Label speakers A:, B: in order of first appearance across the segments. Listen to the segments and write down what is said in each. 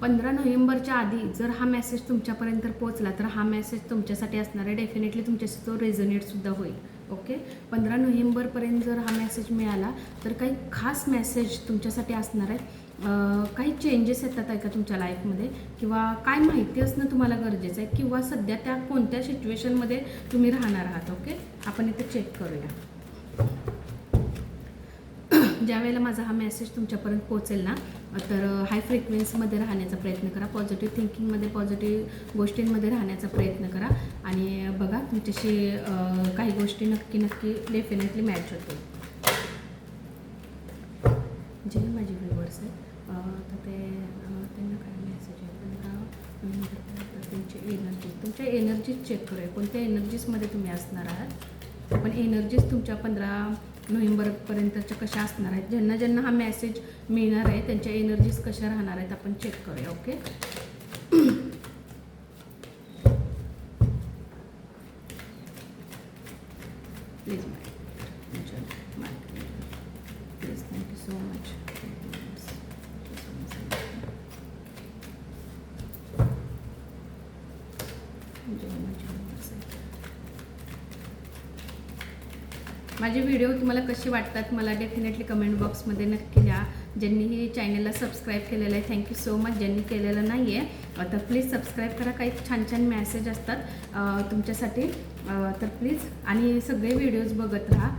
A: पंधरा नोव्हेंबरच्या आधी जर हा मेसेज तुमच्यापर्यंत पोहोचला तर हा मेसेज तुमच्यासाठी असणार आहे. डेफिनेटली तुमच्याशी तो रेझोनेटसुद्धा होईल. ओके पंधरा नोव्हेंबरपर्यंत जर हा मेसेज मिळाला तर काही खास मेसेज तुमच्यासाठी असणार आहे काही चेंजेस येतात आहे का तुमच्या लाईफमध्ये किंवा काय माहिती असणं तुम्हाला गरजेचं आहे? किंवा सध्या त्या कोणत्या सिच्युएशनमध्ये तुम्ही राहणार आहात? ओके आपण इथे चेक करूया. ज्या वेळेला माझा हा मेसेज तुमच्यापर्यंत पोहोचेल ना तर हाय फ्रिक्वेन्सीमध्ये राहण्याचा प्रयत्न करा. पॉझिटिव्ह थिंकिंगमध्ये पॉझिटिव्ह गोष्टींमध्ये राहण्याचा प्रयत्न करा. आणि बघा तुमच्याशी काही गोष्टी नक्की नक्की डेफिनेटली मॅच होतील. जे माझे व्ह्युअर्स आहेत तर ते त्यांना काय मेसेज आहे? तुमची एनर्जी तुमच्या एनर्जीज चेक करूया. कोणत्या एनर्जीजमध्ये तुम्ही असणार आहात? पण एनर्जीज तुमच्या पंधरा नोव्हेंबरपर्यंतच्या कशा असणार आहेत? ज्यांना ज्यांना हा मेसेज मिळणार आहे त्यांच्या एनर्जीज कशा राहणार आहेत? आपण चेक करूया okay please please thank you so much माझे व्हिडिओ तुम्हाला कसे वाटतात मला डेफिनेटली कमेंट बॉक्समध्ये नक्की द्या ज्यांनी चॅनलला सबस्क्राईब केलेलं आहे थँक्यू सो मच ज्यांनी केलेलं नाही आहे तर प्लीज सबस्क्राईब करा. काही छान छान मॅसेज असतात तुमच्यासाठी. तर प्लीज आणि सगळे व्हिडिओज बघत राहा.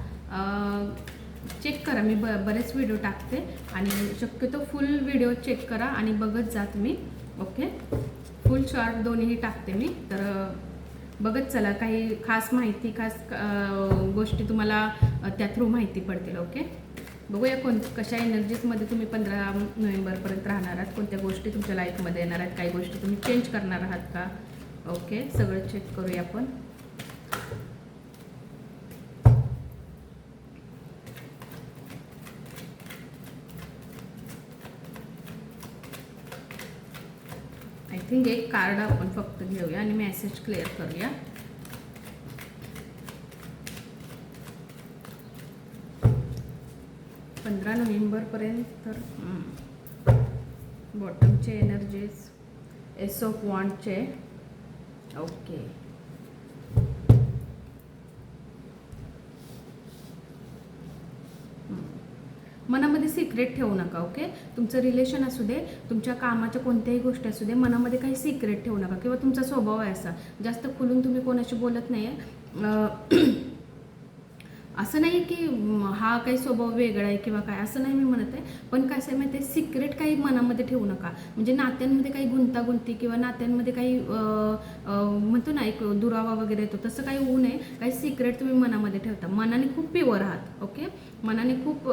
A: चेक करा मी ब बरेच व्हिडिओ टाकते. आणि शक्यतो फुल व्हिडिओ चेक करा आणि बघत जा तुम्ही. ओके फुल शॉर्ट दोन्हीही टाकते मी. तर बघत चला काही खास माहिती खास गोष्टी तुम्हाला त्या थ्रू माहिती पडतील ओके बघूया कोण कशा एनर्जीजमध्ये तुम्ही पंधरा नोव्हेंबरपर्यंत राहणार आहात कोणत्या गोष्टी तुमच्या लाईफमध्ये येणार आहेत काही गोष्टी तुम्ही चेंज करणार आहात का? ओके सगळं चेक करूया आपण. थिंक एक कार्ड आपण फक्त घेऊया आणि मेसेज क्लिअर करूया. पंधरा नोव्हेंबरपर्यंत तर बॉटमचे एनर्जीज एस ऑफ वॉन्टचे ओके मनामध्ये सिक्रेट ठेवू नका ओके तुमचं रिलेशन असू दे तुमच्या कामाच्या कोणत्याही गोष्टी असू दे मनामध्ये काही सिक्रेट ठेवू नका. किंवा तुमचा स्वभाव आहे असा जास्त खुलून तुम्ही कोणाशी बोलत नाही आहे असं नाही की हा काही स्वभाव वेगळा आहे किंवा काय असं नाही मी म्हणत आहे. पण कसं आहे माहिती आहे सिक्रेट काही मनामध्ये ठेवू नका. म्हणजे नात्यांमध्ये काही गुंतागुंती किंवा नात्यांमध्ये काही म्हणतो ना एक दुरावा वगैरे येतो तसं काही होऊ नये. काही सिक्रेट तुम्ही मनामध्ये ठेवता. मनाने खूप प्युअर आहात ओके मनाने खूप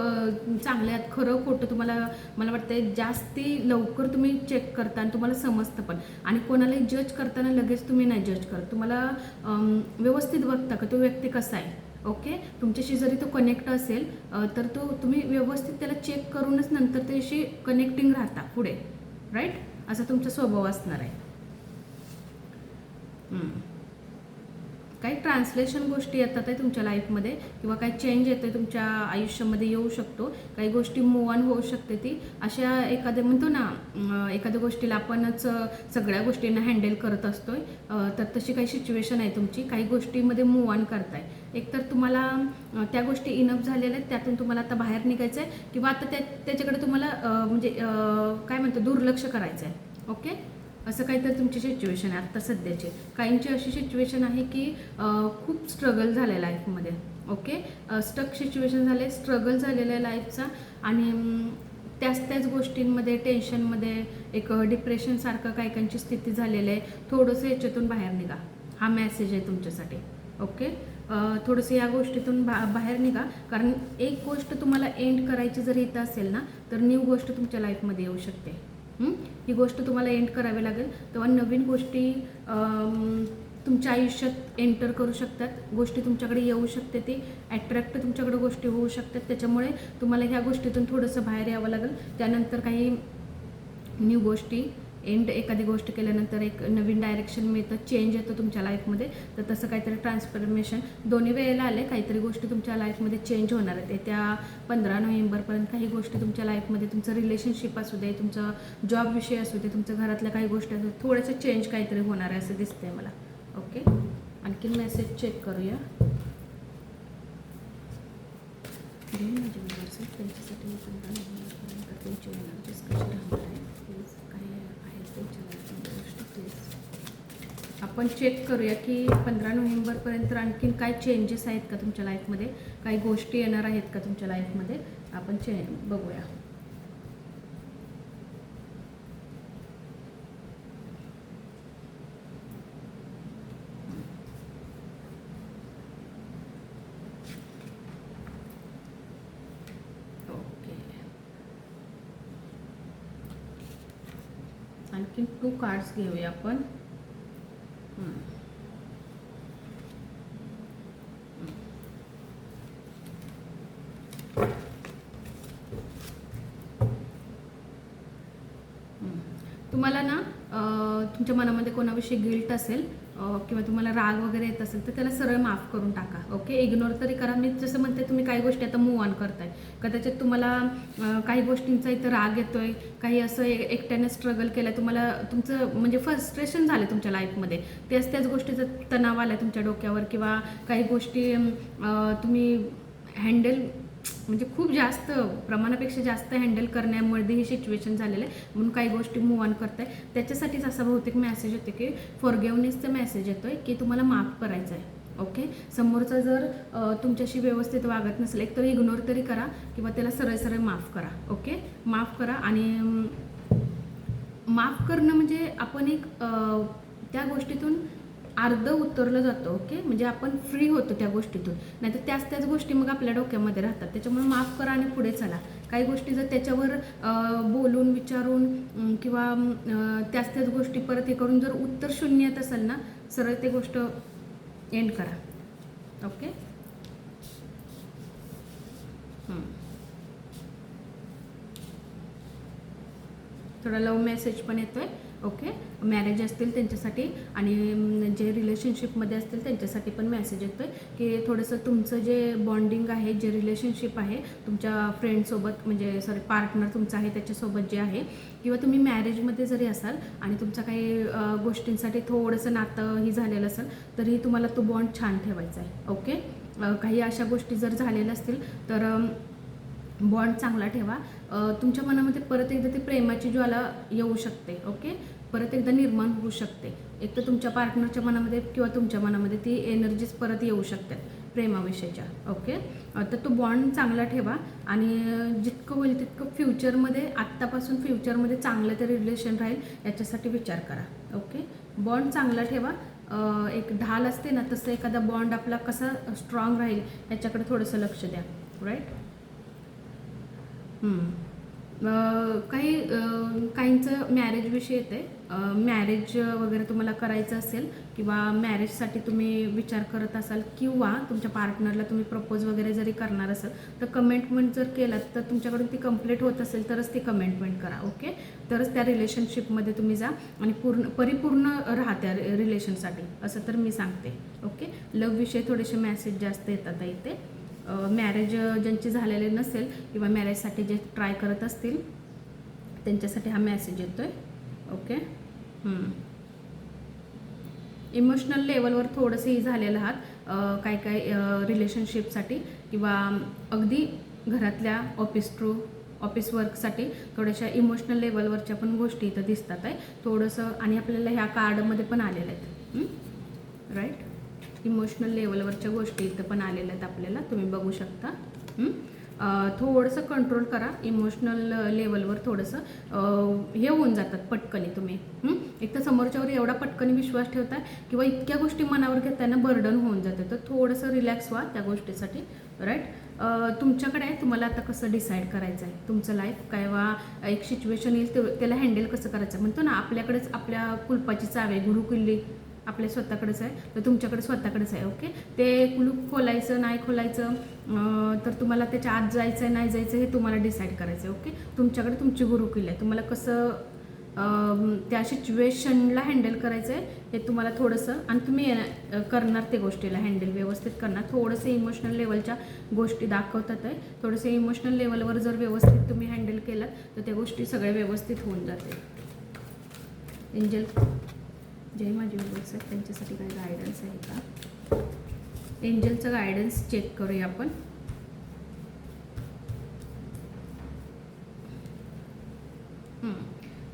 A: चांगले आहात. खरं खोटं तुम्हाला मला वाटतं जास्ती लवकर तुम्ही चेक करता आणि तुम्हाला समजतं पण. आणि कोणालाही जज करताना लगेच तुम्ही नाही जज करत. तुम्हाला व्यवस्थित बघता का तो व्यक्ती कसा आहे? ओके? तुमच्याशी जरी तो कनेक्ट असेल तर तो तुम्ही व्यवस्थित त्याला चेक करूनच नंतर त्याशी कनेक्टिंग राहता पुढे राईट असा तुमचा स्वभाव असणार आहे. हम्म. काही ट्रान्सलेशन गोष्टी येतात आहे तुमच्या लाईफमध्ये किंवा काही चेंज येतो तुमच्या आयुष्यामध्ये येऊ शकतो. काही गोष्टी मूव ऑन होऊ शकते ती. अशा एखाद्या म्हणतो ना एखाद्या गोष्टीला आपणच सगळ्या गोष्टींना हँडल करत असतोय. आहे तर तशी काही सिच्युएशन आहे तुमची. काही गोष्टीमध्ये मूव ऑन करताय. एकतर तुम्हाला त्या गोष्टी इनफ झालेल्या आहेत त्यातून तुम्हाला आता बाहेर निघायचं आहे किंवा आता त्या त्याच्याकडे तुम्हाला म्हणजे काय म्हणतो दुर्लक्ष करायचं आहे ओके असं काहीतरी तुमची सिच्युएशन आहे आत्ता सध्याची. काहींची अशी सिच्युएशन आहे की खूप स्ट्रगल झालं आहे लाईफमध्ये ओके स्टक सिच्युएशन झाले स्ट्रगल झालेलं आहे लाईफचा आणि त्याच त्याच गोष्टींमध्ये टेन्शनमध्ये एक डिप्रेशनसारखं काही काहींची स्थिती झालेली आहे. थोडंसं याच्यातून बाहेर निघा. हा मेसेज आहे तुमच्यासाठी. ओके थोडंसं या गोष्टीतून बा बाहेर निघा. कारण एक गोष्ट तुम्हाला एंड करायची जर इथं असेल ना तर न्यू गोष्ट तुमच्या लाईफमध्ये येऊ शकते. ही? गोष्ट तुम्हाला एंड करावी लागेल. तेव्हा नवीन गोष्टी तुमच्या आयुष्यात एंटर करू शकतात. गोष्टी तुमच्याकडे येऊ शकते ती. ॲट्रॅक्ट तुमच्याकडे गोष्टी होऊ शकतात. त्याच्यामुळे तुम्हाला ह्या गोष्टीतून थोडंसं बाहेर यावं लागेल. त्यानंतर काही न्यू गोष्टी एंड एखादी गोष्ट केल्यानंतर एक नवीन डायरेक्शन मिळतं चेंज येतं तुमच्या लाईफमध्ये तर तसं काहीतरी ट्रान्सफॉर्मेशन दोन्ही वेळेला आले काहीतरी गोष्टी तुमच्या लाईफमध्ये चेंज होणार आहेत. येत्या पंधरा नोव्हेंबरपर्यंत काही गोष्टी तुमच्या लाईफमध्ये तुमचं रिलेशनशिप असू दे तुमचं जॉब विषय असू दे तुमच्या घरातल्या काही गोष्टी असू दे थोडंसं चेंज काहीतरी होणार आहे असं दिसतंय मला. ओके आणखीन मेसेज चेक करूया. जे माझे त्यांच्यासाठी मी पंधरा नोव्हेंबरपर्यंत त्यांची एनर्जीज राहणार आहे प्लीज काय आहे त्यांच्या लाईफमध्ये गोष्टी प्लीज आपण चेक करूया की पंधरा नोव्हेंबरपर्यंत आणखीन काय चेंजेस आहेत का तुमच्या लाईफमध्ये काही गोष्टी येणार आहेत का तुमच्या लाईफमध्ये आपण चे बघूया. ओके आणखीन टू कार्ड्स घेऊया आपण हम्म. हम्म. तुम्हाला ना अं, तुमच्या मनामध्ये कोणाविषयी गिल्ट असेल किंवा तुम्हाला राग वगैरे येत असेल तर त्याला सरळ माफ करून टाका ओके इग्नोर तरी करा. मी जसं म्हणते तुम्ही काही गोष्टी आता मूव ऑन करताय. कदाचित तुम्हाला काही गोष्टींचा इथं राग येतोय काही असं एकट्याने स्ट्रगल केलं तुम्हाला तुमचं म्हणजे फ्रस्ट्रेशन झालं तुमच्या लाईफमध्ये त्याच त्याच गोष्टीचा तणाव आला तुमच्या डोक्यावर किंवा काही गोष्टी तुम्ही हँडल म्हणजे खूप जास्त प्रमाणापेक्षा जास्त हँडल करण्यामध्ये हे सिच्युएशन झालेलं आहे. म्हणून काही गोष्टी मूव ऑन करताय. त्याच्यासाठीच असा बहुतेक मेसेज येतो की फॉरगेवनेसचा मेसेज येतोय की तुम्हाला माफ करायचं आहे ओके समोरचा जर तुमच्याशी व्यवस्थित वागत नसेल एक तर इग्नोर तरी करा किंवा त्याला सरळ सरळ माफ करा. ओके माफ करा आणि माफ करणं म्हणजे आपण एक त्या गोष्टीतून अर्ध उतरलं जातं ओके म्हणजे आपण फ्री होतो त्या गोष्टीतून. नाहीतर त्याच त्याच गोष्टी मग आपल्या डोक्यामध्ये राहतात. त्याच्यामुळे माफ करा आणि पुढे चला. काही गोष्टी जर त्याच्यावर बोलून विचारून किंवा त्याच त्याच गोष्टी परत हे करून जर उत्तर शून्य येत असेल ना सरळ ते गोष्ट एंड करा. ओके थोडा लव मेसेज पण येतोय. ओके? मॅरेज असतील त्यांच्यासाठी आणि जे रिलेशनशिपमध्ये असतील त्यांच्यासाठी पण मेसेज आहे की थोडंसं तुमचं जे बॉन्डिंग आहे जे रिलेशनशिप आहे तुमच्या फ्रेंडसोबत म्हणजे सॉरी पार्टनर तुमचा आहे त्याच्यासोबत जे आहे किंवा तुम्ही मॅरेजमध्ये जरी असाल आणि तुमच्या काही गोष्टींसाठी थोडंसं नातं ही झालेलं असेल तरीही तुम्हाला तो बॉन्ड छान ठेवायचा आहे. ओके? काही अशा गोष्टी जर झालेल्या असतील तर बॉन्ड चांगला ठेवा. तुमच्या मनामध्ये परत एकदा ती प्रेमाची ज्वाला येऊ शकते. ओके? परत एकदा निर्माण होऊ शकते. एक तर तुमच्या पार्टनरच्या मनामध्ये किंवा तुमच्या मनामध्ये ती एनर्जीज परत येऊ शकतात प्रेमाविषयीच्या. ओके तर तो बॉन्ड चांगला ठेवा आणि जितकं होईल तितकं फ्युचरमध्ये आत्तापासून फ्युचरमध्ये चांगलं तरी रिलेशन राहील याच्यासाठी विचार करा. ओके बॉन्ड चांगला ठेवा. एक ढाल असते ना तसं एखादा बॉन्ड आपला कसा स्ट्रॉंग राहील याच्याकडे थोडंसं लक्ष द्या. राईट काही काहींचं मॅरेज विषय येते मॅरेज वगैरे तुम्हाला करायचं असेल किंवा मॅरेजसाठी तुम्ही विचार करत असाल किंवा तुमच्या पार्टनरला तुम्ही प्रपोज वगैरे जरी करणार असाल तर कमेंटमेंट जर केलात तर तुमच्याकडून ती कंप्लीट होत असेल तरच ती कमेंटमेंट करा ओके तरच त्या रिलेशनशिपमध्ये तुम्ही जा आणि पूर्ण परिपूर्ण राहा त्या रिलेशनसाठी असं तर मी सांगते ओके लव विषय थोडेसे मॅसेज जास्त येतात इथे. मॅरेज ज्यांचे झालेले नसेल किंवा मॅरेजसाठी जे ट्राय करत असतील त्यांच्यासाठी हा मेसेज आहे ओके इमोशनल लेवलवर थोडंसं ही झालेलं आहात. काय काय रिलेशनशिपसाठी किंवा अगदी घरातल्या ऑफिस ट्रू ऑफिस वर्कसाठी थोड्याशा इमोशनल लेवलवरच्या पण गोष्टी इथं दिसतात आहे. थोडंसं आणि आपल्याला ह्या कार्डमध्ये पण आलेल्या आहेत. राईट इमोशनल लेवलवरच्या गोष्टी इथं पण आलेल्या आहेत आपल्याला. तुम्ही बघू शकता. थोडंसं कंट्रोल करा. इमोशनल लेवलवर थोडंसं. हे होऊन जातात पटकनी तुम्ही. एक तर समोरच्यावर एवढा पटकनी विश्वास ठेवताय किंवा इतक्या गोष्टी मनावर घेताना बर्डन होऊन जातं. तर थोडंसं रिलॅक्स व्हा त्या गोष्टीसाठी. राईट तुमच्याकडे आहे. तुम्हाला आता कसं डिसाईड करायचं आहे तुमचं लाईफ काय वा एक सिच्युएशन येईल ते- त्याला हँडल कसं करायचं म्हणतो ना आपल्याकडेच आपल्या कुलपाची चावे गुरुकिल्ली आपल्या स्वतःकडेच आहे तर तुमच्याकडे स्वतःकडेच आहे ओके ते कुलूप खोलायचं नाही खोलायचं तर तुम्हाला त्याच्या आत जायचं आहे नाही जायचं हे तुम्हाला डिसाईड करायचं आहे ओके तुमच्याकडे तुमची गुरुकिल्ल आहे. तुम्हाला कसं त्या सिच्युएशनला हँडल करायचं आहे हे तुम्हाला थोडंसं आणि तुम्ही करणार ते गोष्टीला हँडल व्यवस्थित करणार. थोडंसं इमोशनल लेवलच्या गोष्टी दाखवतात आहे. थोडंसं इमोशनल लेवलवर जर व्यवस्थित तुम्ही हँडल केलं तर त्या गोष्टी सगळ्या व्यवस्थित होऊन जाते एंजल जे माझे व्हिडिओज आहेत. त्यांच्यासाठी काही गायडन्स आहे का? एंजलचं गायडन्स चेक करूया आपण.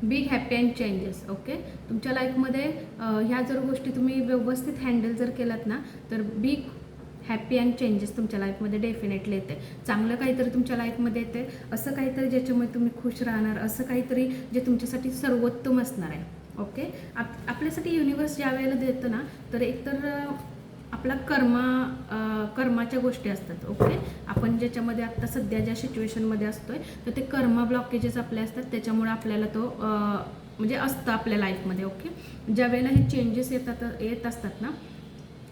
A: Big happy and changes okay तुमच्या लाईफमध्ये ह्या जर गोष्टी तुम्ही व्यवस्थित हँडल जर केलात ना तर बिग हॅपी अँड चेंजेस तुमच्या लाईफमध्ये डेफिनेटली येते. चांगलं काहीतरी तुमच्या लाईफमध्ये येते. असं काहीतरी ज्याच्यामुळे तुम्ही खुश राहणार असं काहीतरी जे तुमच्यासाठी सर्वोत्तम असणार आहे. ओके? आप आपल्यासाठी युनिवर्स ज्या वेळेला देतं ना तर एकतर आपला कर्मा कर्माच्या गोष्टी असतात ओके? आपण ज्याच्यामध्ये आत्ता सध्या ज्या सिच्युएशनमध्ये असतोय तर ते कर्मा ब्लॉकेजेस आपले असतात त्याच्यामुळे आपल्याला तो म्हणजे असतं आपल्या लाईफमध्ये ओके? ज्या वेळेला हे चेंजेस येतात येत असतात ना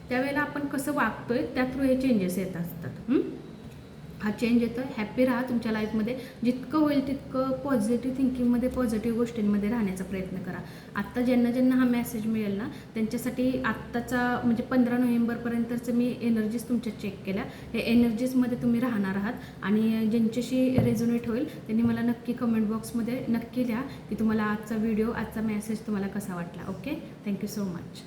A: त्यावेळेला आपण कसं वागतोय त्या थ्रू हे चेंजेस येत असतात हा चेंज येतो हॅप्पी राहा तुमच्या लाईफमध्ये जितकं होईल तितकं पॉझिटिव्ह थिंकिंगमध्ये पॉझिटिव्ह गोष्टींमध्ये राहण्याचा प्रयत्न करा. आत्ता ज्यांना ज्यांना हा मेसेज मिळेल ना त्यांच्यासाठी आत्ताचा म्हणजे पंधरा नोव्हेंबरपर्यंतचं मी एनर्जीज तुमच्या चेक केल्या. हे एनर्जीजमध्ये तुम्ही राहणार आहात आणि ज्यांच्याशी रेझोनेट होईल त्यांनी मला नक्की कमेंट बॉक्समध्ये नक्की लिहा की तुम्हाला आजचा व्हिडिओ आजचा मेसेज तुम्हाला कसा वाटला. Okay thank you so much